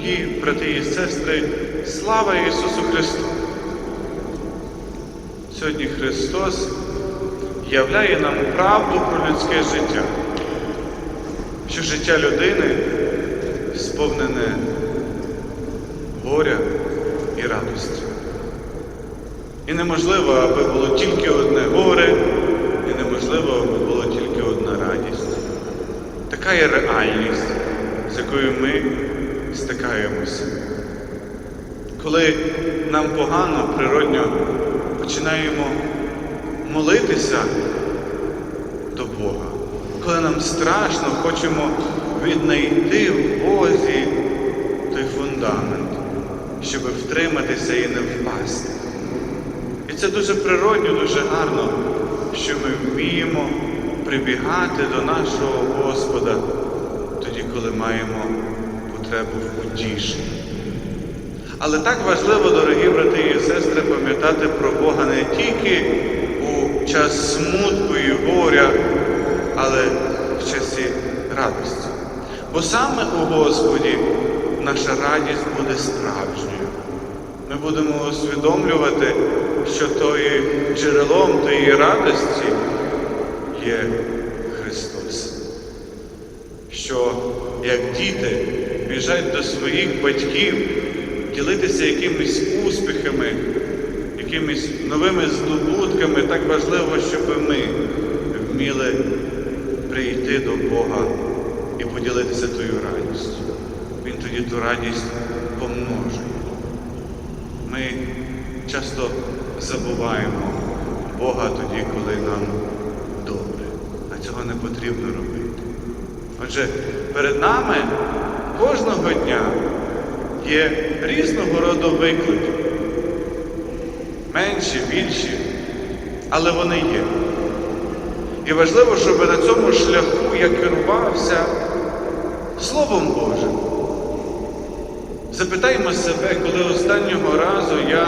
Дорогі брати і сестри, слава Ісусу Христу! Сьогодні Христос являє нам правду про людське життя, що життя людини сповнене горя і радості. І неможливо, аби було тільки одне горе, і неможливо, аби було тільки одна радість. Така є реальність, з якою ми стикаємося. Коли нам погано, природньо починаємо молитися до Бога, коли нам страшно, хочемо віднайти в Бозі той фундамент, щоб втриматися і не впасти. І це дуже природньо, дуже гарно, що ми вміємо прибігати до нашого Господа тоді, коли маємо потребу в утішенні. Але так важливо, дорогі брати і сестри, пам'ятати про Бога не тільки у час смутку і горя, але в часі радості. Бо саме у Господі наша радість буде справжньою. Ми будемо усвідомлювати, що тою джерелом тієї радості є Христос. Що як діти біжать до своїх батьків ділитися якимись успіхами, якимись новими здобутками, так важливо, щоб ми вміли прийти до Бога і поділитися тою радістю. Він тоді ту радість помножує. Ми часто забуваємо Бога тоді, коли нам добре, а цього не потрібно робити. Отже, перед нами кожного дня є різного роду виклики. Менші, більші, але вони є. І важливо, щоб на цьому шляху я керувався Словом Божим. Запитаймо себе, коли останнього разу я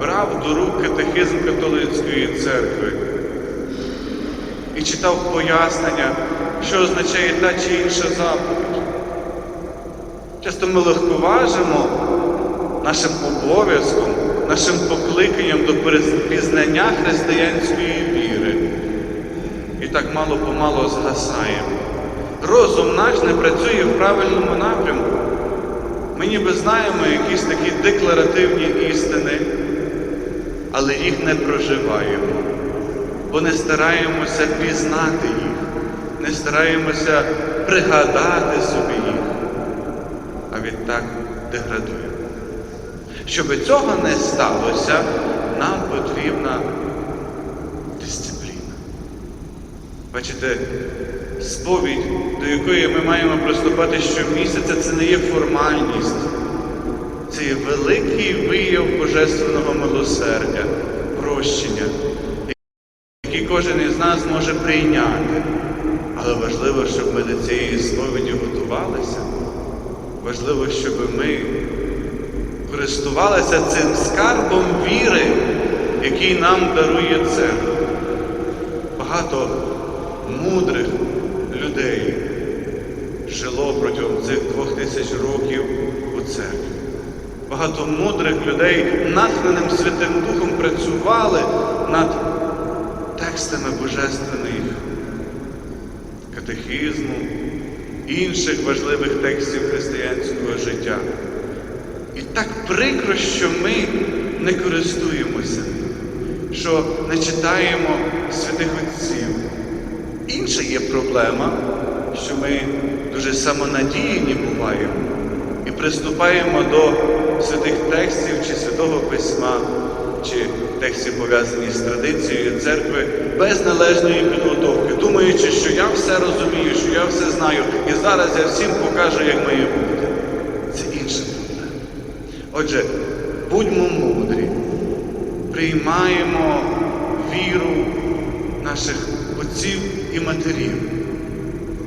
брав до рук катехизм католицької церкви і читав пояснення, що означає та чи інша заповідь. Часто ми легковажимо нашим обов'язком, нашим покликанням до пізнання християнської віри. І так мало помало згасаємо. Розум наш не працює в правильному напрямку. Ми ніби знаємо якісь такі декларативні істини, але їх не проживаємо, бо не стараємося пізнати їх, не стараємося пригадати собі їх, відтак деградуємо. Щоб цього не сталося, нам потрібна дисципліна. Бачите, сповідь, до якої ми маємо приступати щомісяця, це не є формальність, це є великий вияв божественного милосердя, прощення, який кожен із нас може прийняти. Але важливо, щоб ми до цієї сповіді готувалися. Важливо, щоб ми користувалися цим скарбом віри, який нам дарує церква. Багато мудрих людей жило протягом цих двох тисяч років у церкві. Багато мудрих людей, натхненим Святим Духом, працювали над текстами божественних катехізму, інших важливих текстів християнського життя. І так прикро, що ми не користуємося, що не читаємо святих отців. Інша є проблема, що ми дуже самонадіяні буваємо і приступаємо до святих текстів чи Святого Письма, чи текстів, пов'язані з традицією церкви, без належної підготовки, думаючи, що я все розумію, що я все знаю, і зараз я всім покажу, як має бути. Це інша проблема. Отже, будьмо мудрі, приймаємо віру наших отців і матерів.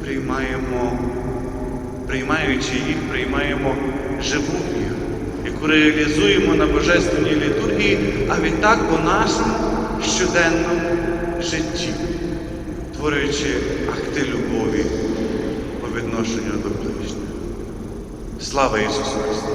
Приймаємо, приймаючи їх, приймаємо живу віру, яку реалізуємо на Божественній літургії, а відтак у нашому щоденному житті, творюючи акти любові по відношенню до ближнього. Слава Ісусу Христу!